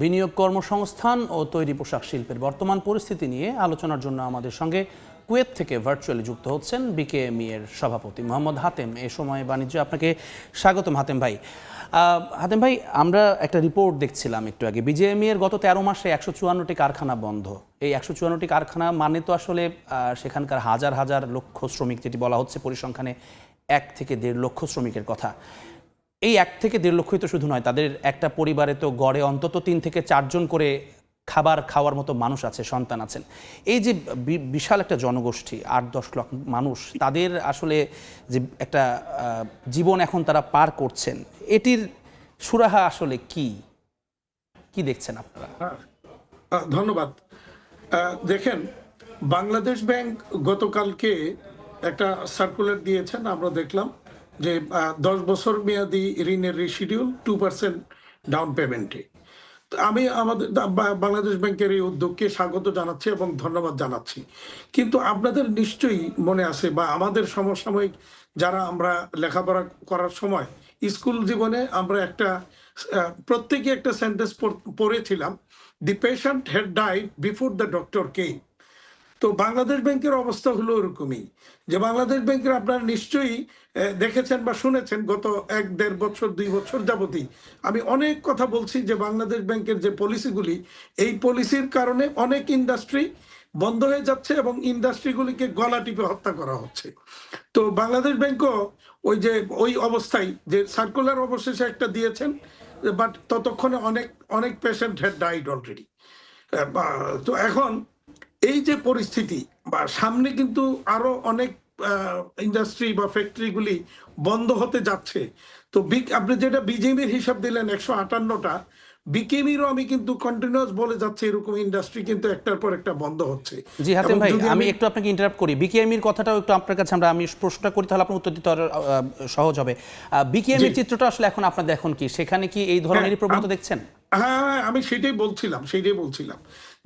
বিনিয়োগ কর্মসংস্থান ও তৈরি পোশাক শিল্পের বর্তমান পরিস্থিতি নিয়ে আলোচনার জন্য আমাদের সঙ্গে কুয়েত থেকে ভার্চুয়ালি যুক্ত হচ্ছেন বিকেএমই এর সভাপতি মোহাম্মদ হাতেম। এ সময় বাণিজ্য আপনাকে স্বাগতম হাতেম ভাই। হাতেম ভাই, আমরা একটা রিপোর্ট দেখছিলাম একটু আগে। বিজেএমই এর গত তেরো মাসে একশো চুয়ান্নটি কারখানা বন্ধ। এই একশো চুয়ান্নটি কারখানা মানে তো আসলে সেখানকার হাজার হাজার লক্ষ শ্রমিক, যেটি বলা হচ্ছে পরিসংখ্যানে এক থেকে দেড় লক্ষ শ্রমিকের কথা। এই এক থেকে দেড় লক্ষই তো শুধু নয়, তাদের একটা পরিবারে তো গড়ে অন্তত তিন থেকে চারজন করে খাবার খাওয়ার মতো মানুষ আছে, সন্তান আছেন। এই যে বিশাল একটা জনগোষ্ঠী, আট দশ লক্ষ মানুষ, তাদের আসলে যে একটা জীবন এখন তারা পার করছেন, এটির সুরাহা আসলে কি? কি দেখছেন আপনারা? ধন্যবাদ। দেখেন, বাংলাদেশ ব্যাংক গতকালকে একটা সার্কুলার দিয়েছেন, আমরা দেখলাম। যে দশ বছর মেয়াদি ঋণের রিশিডিউল টু পার্সেন্ট ডাউন পেমেন্টে আমি আমাদের বাংলাদেশ ব্যাংকের এই উদ্যোগকে স্বাগত জানাচ্ছি এবং ধন্যবাদ জানাচ্ছি। কিন্তু আপনাদের নিশ্চয়ই মনে আছে বা আমাদের সমসাময়িক যারা আমরা লেখাপড়া করার সময়, স্কুল জীবনে আমরা একটা প্রত্যেকে একটা সেন্টেন্স পড়েছিলাম the patient had died before the doctor came তো বাংলাদেশ ব্যাংকের অবস্থা হলো ওরকমই। যে বাংলাদেশ ব্যাংকের আপনারা নিশ্চয়ই দেখেছেন বা শুনেছেন, গত এক, দেড় বছর, দুই বছর যাবতই আমি অনেক কথা বলছি যে বাংলাদেশ ব্যাংকের যে পলিসিগুলি, এই পলিসির কারণে অনেক ইন্ডাস্ট্রি বন্ধ হয়ে যাচ্ছে এবং ইন্ডাস্ট্রিগুলিকে গলা টিপে হত্যা করা হচ্ছে। তো বাংলাদেশ ব্যাংকও ওই যে, ওই অবস্থায় যে সার্কুলার অবশেষে একটা দিয়েছেন, বাট ততক্ষণে অনেক অনেক পেশেন্ট হ্যাড ডাইড অলরেডি তো এখন এই যে পরিস্থিতি, বা সামনে কিন্তু আরও অনেক ইন্ডাস্ট্রি বা ফ্যাক্টরিগুলি বন্ধ হতে যাচ্ছে। তো বিগ, আপনি যেটা বিজেপির হিসাব দিলেন একশো আটান্নটা বিকেমিরও আমি কিন্তু কন্টিনিউয়াস বলে যাচ্ছে এরকম ইন্ডাস্ট্রি কিন্তু একটার পর একটা বন্ধ হচ্ছে। জি হাতেম ভাই আমি একটু আপনাকে ইন্টারাপ্ট করি। বিকেএমির কথাটাও একটু আপনার কাছে আমরা আমি প্রশ্নটা করি তাহলে আপনার উত্তর দিতে সহজ হবে। বিকেএমির। চিত্রটা আসলে এখন আপনাদের এখন কি সেখানে কি এই ধরনেরই হ্যাঁ, প্রবণতা দেখছেন? হ্যাঁ হ্যাঁ, আমি সেটাই বলছিলাম সেটাই বলছিলাম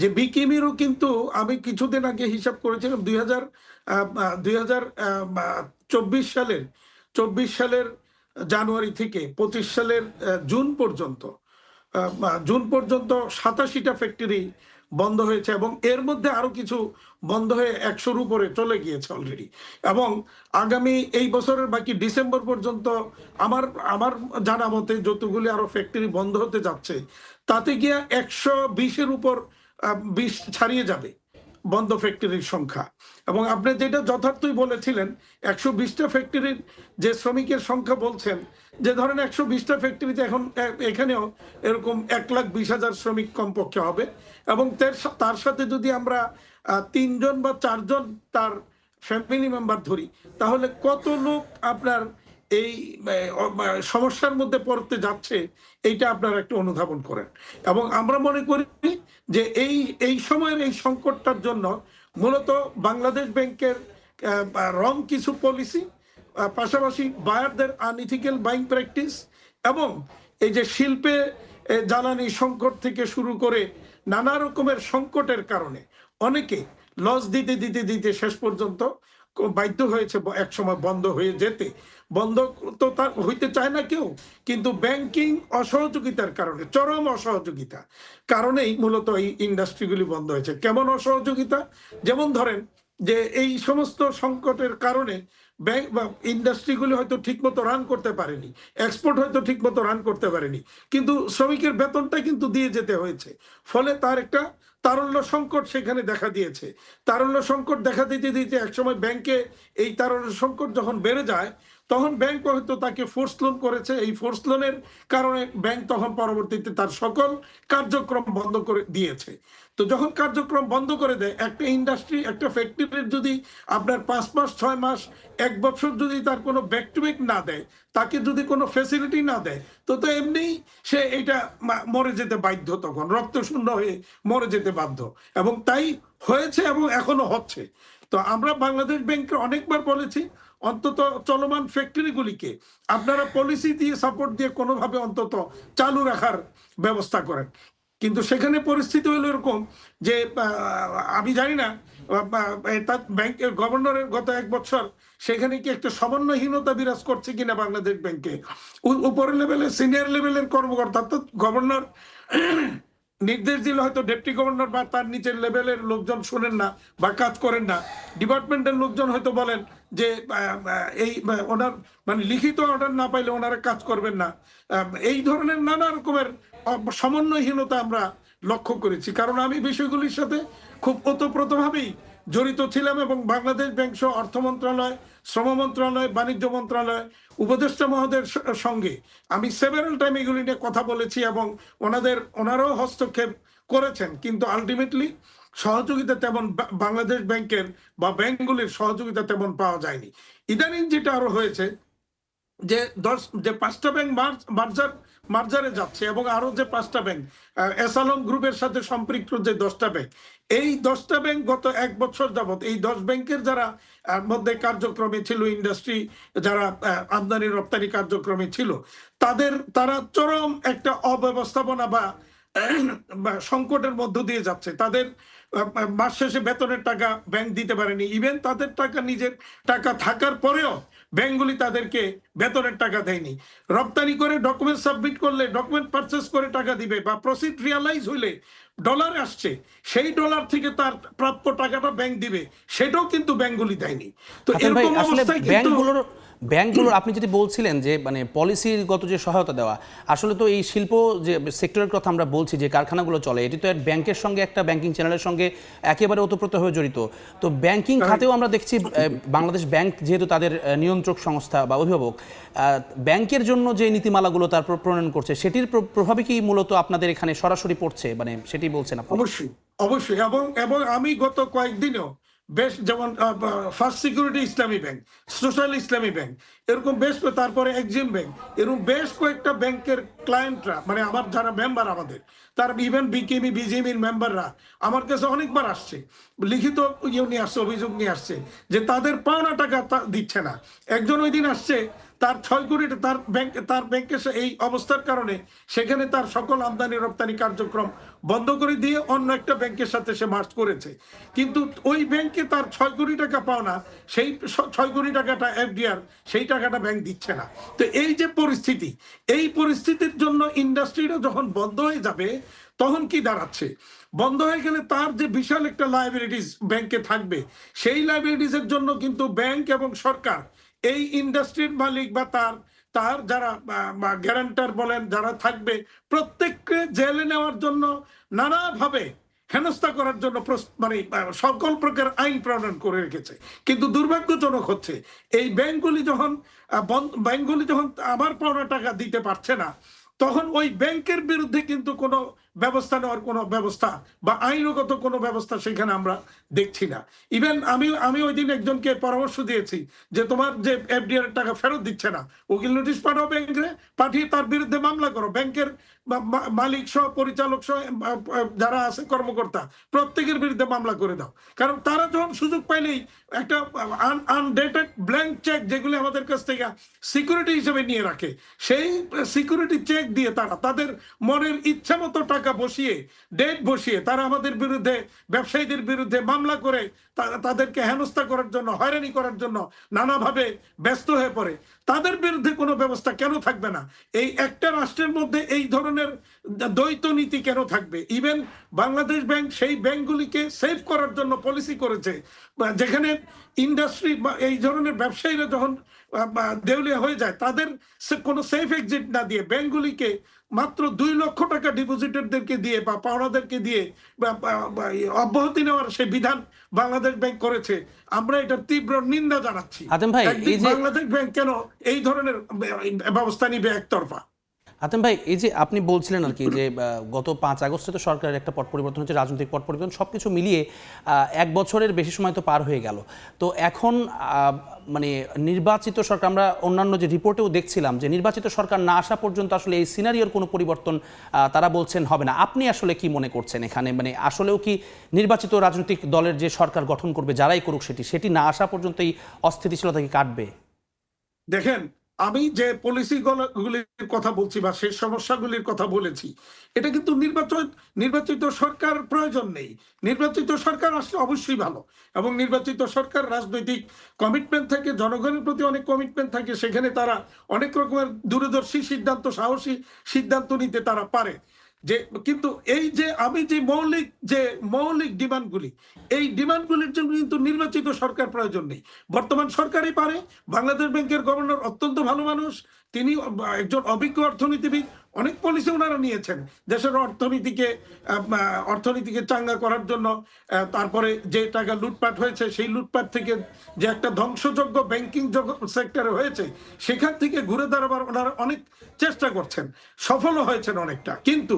যে বিকিমিরও কিন্তু আমি কিছুদিন আগে হিসাব করেছিলাম দুই হাজার দুই হাজার চব্বিশ সালের চব্বিশ সালের জানুয়ারি থেকে পঁচিশ সালের জুন পর্যন্ত জুন পর্যন্ত সাতাশিটা ফ্যাক্টরি বন্ধ হয়েছে এবং এর মধ্যে আরও কিছু বন্ধ হয়ে একশোর উপরে চলে গিয়েছে অলরেডি এবং আগামী এই বছরের বাকি ডিসেম্বর পর্যন্ত আমার আমার জানা মতে যতগুলি আরও ফ্যাক্টরি বন্ধ হতে যাচ্ছে, তাতে গিয়ে একশো বিশের উপর বিশ ছাড়িয়ে যাবে। বন্ধ ফ্যাক্টরির সংখ্যা। এবং আপনি যেটা যথার্থই বলেছিলেন, একশো বিশটা ফ্যাক্টরির যে শ্রমিকের সংখ্যা বলছেন, যে ধরেন একশো বিশটা ফ্যাক্টরিতে এখন এখানেও এরকম এক লাখ বিশ হাজার শ্রমিক কমপক্ষে হবে এবং তার সাথে যদি আমরা তিনজন বা চারজন তার ফ্যামিলি মেম্বার ধরি, তাহলে কত লোক আপনার এই সমস্যার মধ্যে পড়তে যাচ্ছে, এইটা আপনারা একটু অনুধাবন করেন। এবং আমরা মনে করি যে এই এই সময়ের এই সংকটটার জন্য মূলত বাংলাদেশ ব্যাংকের রং কিছু পলিসি পাশাপাশি বায়ারদের আনইথিক্যাল বাইং প্র্যাকটিস এবং এই যে শিল্পে জ্বালানি সংকট থেকে শুরু করে নানা রকমের সংকটের কারণে অনেকে লস দিতে দিতে দিতে শেষ পর্যন্ত বাধ্য হয়েছে এক সময় বন্ধ হয়ে যেতে। বন্ধ তো তার হইতে চায় না কেউ। কিন্তু ব্যাংকিং অসহযোগিতার কারণে, চরম অসহযোগিতা কারণেই মূলত এই ইন্ডাস্ট্রিগুলি বন্ধ হয়েছে। কেমন অসহযোগিতা? যেমন ধরেন যে এই সমস্ত সংকটের কারণে ব্যাংক বা ইন্ডাস্ট্রিগুলি হয়তো ঠিকমতো রান করতে পারেনি এক্সপোর্ট হয়তো ঠিকমতো রান করতে পারেনি, কিন্তু শ্রমিকের বেতনটা কিন্তু দিয়ে যেতে হয়েছে। ফলে তার একটা তারল্য সংকট সেখানে দেখা দিয়েছে। তারল্য সংকট দেখা দিতে দিতে একসময় ব্যাংকে এই তারল্য সংকট যখন বেড়ে যায় তখন ব্যাংক হয়তো তাকে ফোর্স লোন করেছে। এই ফোর্স লোনের কারণে ব্যাংক তখন পরবর্তীতে তার সকল কার্যক্রম বন্ধ করে দিয়েছে। তো যখন কার্যক্রম বন্ধ করে দেয়, একটা ইন্ডাস্ট্রি একটা ফ্যাক্টরির যদি আপনার পাঁচ মাস, ছয় মাস, এক বছর যদি তার কোনো ব্যাক টু ব্যাক না দেয়, তাকে যদি কোনো ফেসিলিটি না দেয়, তো তো এমনিই সে এটা মরে যেতে বাধ্য তখন। রক্ত শূন্য হয়ে মরে যেতে বাধ্য। এবং তাই হয়েছে এবং এখনও হচ্ছে। তো আমরা বাংলাদেশ ব্যাংকে অনেকবার বলেছি অন্তত চলমান ফ্যাক্টরিগুলিকে আপনারা পলিসি দিয়ে সাপোর্ট দিয়ে কোনোভাবে অন্তত চালু রাখার ব্যবস্থা করেন। কিন্তু সেখানে পরিস্থিতি হলো এরকম যে আমি জানি না ব্যাংকের গভর্নরের গত এক বছর সেখানে কি একটা সমন্বয়হীনতা বিরাজ করছে কিনা বাংলাদেশ ব্যাংকে উপরের লেভেলে সিনিয়র লেভেলের কর্মকর্তা, তো গভর্নর নির্দেশ দিলে হয়তো ডেপুটি গভর্নর বা তার নিচের লেভেলের লোকজন শোনেন না বা কাজ করেন না। ডিপার্টমেন্টের লোকজন হয়তো বলেন যে এই ওনার মানে লিখিত অর্ডার না পাইলে ওনারা কাজ করবেন না। এই ধরনের নানা রকমের সমন্বয়হীনতা আমরা লক্ষ্য করেছি। কারণ আমি বিষয়গুলির সাথে খুব ওতপ্রোতভাবেই জড়িত ছিলাম এবং বাংলাদেশ ব্যাংক সহ অর্থ মন্ত্রণালয়, শ্রম মন্ত্রণালয়, বাণিজ্য মন্ত্রণালয়, উপদেষ্টা মহোদয়ের সঙ্গে আমি সেভেরাল টাইম এগুলি নিয়ে কথা বলেছি এবং ওনাদের, ওনারাও হস্তক্ষেপ করেছেন। কিন্তু আলটিমেটলি সহযোগিতা তেমন বাংলাদেশ ব্যাংকের বা ব্যাংকগুলির সহযোগিতা তেমন পাওয়া যায়নি। ইদানিং যেটা আরও হয়েছে যে দশ, যে পাঁচটা ব্যাংক মার্জার, মার্জারে যাচ্ছে এবং আরও যে পাঁচটা ব্যাংক এসালম গ্রুপের সাথে সম্পৃক্ত যে দশটা ব্যাংক এই দশটা ব্যাংক গত এক বছর যাবত এই দশ ব্যাংকের যারা মধ্যে কার্যক্রমে ছিল ইন্ডাস্ট্রি যারা আমদানি, রপ্তানি কার্যক্রমে ছিল, তাদের, তারা চরম একটা অব্যবস্থাপনা বা সংকটের মধ্য দিয়ে যাচ্ছে। তাদের মাস শেষে বেতনের টাকা ব্যাংক দিতে পারেনি। ইভেন তাদের টাকা নিজের টাকা থাকার পরেও ব্যাংকগুলি তাদেরকে বেতনের টাকা দেয়নি। রপ্তানি করে ডকুমেন্ট সাবমিট করলে ডকুমেন্ট পারচেস করে টাকা দিবে বা প্রসিড রিয়ালাইজ হইলে ডলার আসছে সেই ডলার থেকে তার প্রাপ্য টাকাটা ব্যাংক দিবে সেটাও কিন্তু ব্যাংকগুলি দেয়নি। তো এরকম অবস্থায় কিন্তু ব্যাংকগুলোর আপনি যদি বলছিলেন যে মানে পলিসিগত যে সহায়তা দেওয়া আসলে তো এই শিল্প যে সেক্টরের কথা আমরা বলছি যে কারখানাগুলো চলে এটি তো ব্যাংকের সঙ্গে একটা ব্যাংকিং চ্যানেলের সঙ্গে একেবারে ওতপ্রোতভাবে জড়িত। তো ব্যাংকিং খাতেও আমরা দেখছি বাংলাদেশ ব্যাংক যেহেতু তাদের নিয়ন্ত্রক সংস্থা বা অভিভাবক ব্যাংকের জন্য যে নীতিমালাগুলো তার প্র- প্রণয়ন করছে সেটির প্র- প্রভাবে কি মূলত আপনাদের এখানে সরাসরি পড়ছে? মানে সেটি বলছেন আপনি। অবশ্যই অবশ্যই এবং এবং আমি গত কয়েকদিনও বেশ, যেমন first security Islami bank social Islami bank এরকম বেশ, তারপরে এক্সিম ব্যাংক এরকম বেশ কয়েকটা ব্যাংকের ক্লায়েন্টরা মানে আমার যারা মেম্বার আমাদের, তার ইভেন বিকেমি বিজেমির মেম্বাররা আমার কাছে অনেকবার আসছে। লিখিত ইয়ে নিয়ে আসছে, অভিযোগ নিয়ে আসছে, যে তাদের পাওনা টাকা দিচ্ছে না। একজন ওই দিন আসছে তার ছয় কোটিটা তার ব্যাংক তার ব্যাংকে এই অবস্থার কারণে সেখানে তার সকল আমদানি রপ্তানি কার্যক্রম বন্ধ করে দিয়ে অন্য একটা ব্যাংকের সাথে সে মার্চ করেছে। কিন্তু ওই ব্যাংকে তার ছয় কোটি টাকা পাওনা সেই ছয় কোটি টাকাটা এফডিআর সেই টাকাটা ব্যাংক দিচ্ছে না। তো এই যে পরিস্থিতি, এই পরিস্থিতির জন্য ইন্ডাস্ট্রিটা যখন বন্ধ হয়ে যাবে, তখন কি দাঁড়াচ্ছে? বন্ধ হয়ে গেলে তার যে বিশাল একটা লাইবিলিটিস ব্যাংকে থাকবে, সেই লাইবিলিটিসের জন্য কিন্তু ব্যাংক এবং সরকার এই ইন্ডাস্ট্রির মালিক বা তার তার যারা গ্যারান্টার বলেন, যারা থাকবে, প্রত্যেককে জেলে নেওয়ার জন্য নানাভাবে হেনস্থা করার জন্য মানে সকল প্রকার আইন প্রণয়ন করে রেখেছে। কিন্তু দুর্ভাগ্যজনক হচ্ছে, এই ব্যাংকগুলি যখন ব্যাংকগুলি যখন আবার পাওনা টাকা দিতে পারছে না, তখন ওই ব্যাংকের বিরুদ্ধে কিন্তু কোনো ব্যবস্থা নেওয়ার কোনো ব্যবস্থা বা আইনগত কোনো ব্যবস্থা সেখানে আমরা দেখছি না। ইভেন আমি আমি ওই দিন একজনকে পরামর্শ দিয়েছি যে তোমার যে এফডিআর টাকা ফেরত দিচ্ছে না, উকিল নোটিশ পাঠাও ব্যাংকে পাঠিয়ে তার বিরুদ্ধে মামলা করো। ব্যাংকের মালিক সহ, পরিচালক সহ যারা আছে কর্মকর্তা, প্রত্যেকের বিরুদ্ধে মামলা করে দাও। কারণ তারা যখন সুযোগ পাইলেই একটা আনডেটেড ব্ল্যাঙ্ক চেক যেগুলি আমাদের কাছ থেকে সিকিউরিটি হিসেবে নিয়ে রাখে, সেই সিকিউরিটি চেক দিয়ে তারা তাদের মনের ইচ্ছা মতো টাকা বসিয়ে ডেট বসিয়ে তারা আমাদের বিরুদ্ধে, ব্যবসায়ীদের বিরুদ্ধে মামলা করে তাদেরকে হেনস্থা করার জন্য, হয়রানি করার জন্য নানাভাবে ব্যস্ত হয়ে পড়ে। তাদের বিরুদ্ধে কোনো ব্যবস্থা কেন থাকবে না? এই একটা রাষ্ট্রের মধ্যে এই ধরনের দ্বৈত নীতি কেন থাকবে? ইভেন বাংলাদেশ ব্যাংক সেই ব্যাংকগুলিকে সেভ করার জন্য পলিসি করেছে। যেখানে ইন্ডাস্ট্রি এই ধরনের ব্যবসায়ীরা যখন দেউলিয়া হয়ে যায় তাদের কোনো সেফ এক্সিট না দিয়ে ব্যাংকগুলিকে মাত্র দুই লক্ষ টাকা ডিপোজিটরদেরকে দিয়ে বা পাওনাদেরকে দিয়ে অব্যাহতি নেওয়ার সে বিধান বাংলাদেশ ব্যাংক করেছে। আমরা এটার তীব্র নিন্দা জানাচ্ছি। বাংলাদেশ ব্যাংক কেন এই ধরনের ব্যবস্থা নিবে একতরফা? আতেম ভাই, এই যে আপনি বলছিলেন আর কি যে গত পাঁচ আগস্টে তো সরকারের একটা পট পরিবর্তন হচ্ছে, রাজনৈতিক পট পরিবর্তন সব কিছু মিলিয়ে এক বছরের বেশি সময় তো পার হয়ে গেল। তো এখন মানে নির্বাচিত সরকার, আমরা অন্যান্য যে রিপোর্টেও দেখছিলাম যে নির্বাচিত সরকার না আসা পর্যন্ত আসলে এই সিনারিওর কোনো পরিবর্তন তারা বলছেন হবে না। আপনি আসলে কি মনে করছেন এখানে? মানে আসলেও কি নির্বাচিত রাজনৈতিক দলের যে সরকার গঠন করবে, যারাই করুক সেটি সেটি না আসা পর্যন্ত এই অস্থিতিশীলতা কি কাটবে? দেখেন আমি যে পলিসি গুলির কথা বলছি বা সেই সমস্যাগুলির কথা বলেছি, এটা কিন্তু নির্বাচন, নির্বাচিত সরকার প্রয়োজন নেই। নির্বাচিত সরকার আসলে অবশ্যই ভালো। এবং নির্বাচিত সরকার রাজনৈতিক কমিটমেন্ট থাকে, জনগণের প্রতি অনেক কমিটমেন্ট থাকে, সেখানে তারা অনেক রকমের দূরদর্শী সিদ্ধান্ত, সাহসী সিদ্ধান্ত নিতে তারা পারে। যে, কিন্তু এই যে আমি যে মৌলিক যে মৌলিক ডিমান্ডগুলি, এই ডিমান্ডগুলির জন্য কিন্তু নির্বাচিত সরকার প্রয়োজন নেই। বর্তমান সরকারই পারে, বাংলাদেশ ব্যাংকের গভর্নর অত্যন্ত ভালো মানুষ তিনি একজন অভিজ্ঞ অর্থনীতিবিদ অনেক পলিসি ওনারা নিয়েছেন। দেশের অর্থনীতিকে অর্থনীতিকে চাঙ্গা করার জন্য তারপরে যে টাকা লুটপাট হয়েছে, সেই লুটপাট থেকে যে একটা ধ্বংসযোগ্য ব্যাংকিং সেক্টরে হয়েছে, সেখান থেকে ঘুরে দাঁড়াবার ওনারা অনেক চেষ্টা করছেন। সফলও হয়েছেন অনেকটা। কিন্তু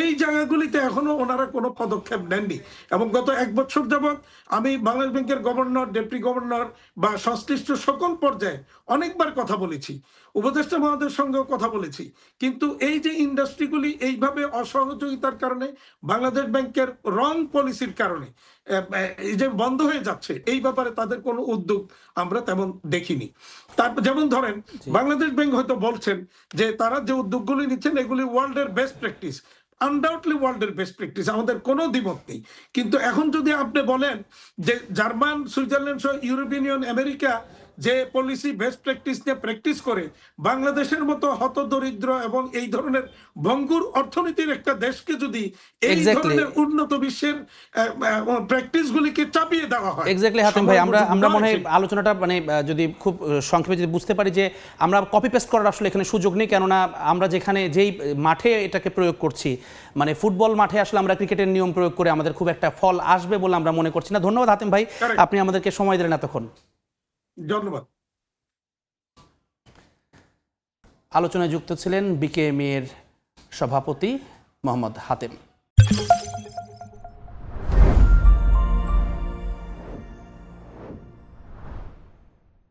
এই জায়গাগুলিতে এখনও ওনারা কোনো পদক্ষেপ নেননি। এবং গত এক বছর যাবৎ আমি বাংলাদেশ ব্যাংকের গভর্নর, ডেপুটি গভর্নর বা সংশ্লিষ্ট সকল পর্যায়ে অনেকবার কথা বলেছি। উপদেষ্টা মহোদয়ের সঙ্গেও কথা বলেছি। কিন্তু এই যে ইন্ডাস্ট্রিগুলি এইভাবে অসহযোগিতার কারণে বাংলাদেশ ব্যাংকের রং পলিসির কারণে এই যে বন্ধ হয়ে যাচ্ছে এই ব্যাপারে তাদের কোনো উদ্যোগ আমরা তেমন দেখিনি। তারপর যেমন ধরেন বাংলাদেশ ব্যাংক হয়তো বলছেন যে তারা যে উদ্যোগগুলি নিচ্ছেন এগুলি ওয়ার্ল্ডের বেস্ট প্র্যাকটিস আনডাউটলি ওয়ার্ল্ডের বেস্ট প্র্যাকটিস আমাদের কোনো দ্বিমত নেই। কিন্তু এখন যদি আপনি বলেন যে জার্মান সুইজারল্যান্ড সহ ইউরোপিয়ান ইউনিয়ন আমেরিকা যে পলিসি বেস্ট প্র্যাকটিস নিয়ে প্র্যাকটিস করে বাংলাদেশের মতো হত দরিদ্র এবং এই ধরনের ভঙ্গুর অর্থনীতির একটা দেশকে যদি এই ধরনের উন্নত বিশ্বের প্র্যাকটিস গুলিকে চাপিয়ে দেওয়া হয় এক্স্যাক্টলি হাতিম ভাই আমরা আমরা মনে হয় আলোচনাটা মানে যদি খুব সংক্ষেপে যদি বুঝতে পারি যে আমরা কপি পেস্ট করার আসলে এখানে সুযোগ নেই কেননা আমরা যেখানে যেই মাঠে এটাকে প্রয়োগ করছি মানে ফুটবল মাঠে আসলে আমরা ক্রিকেটের নিয়ম প্রয়োগ করে আমাদের খুব একটা ফল আসবে বলে আমরা মনে করছি না। ধন্যবাদ হাতিম ভাই আপনি আমাদেরকে সময় দিলেন এতক্ষণ। ধন্যবাদ। আলোচনায় যুক্ত ছিলেন বিকেএমএর সভাপতি মোহাম্মদ হাতেম।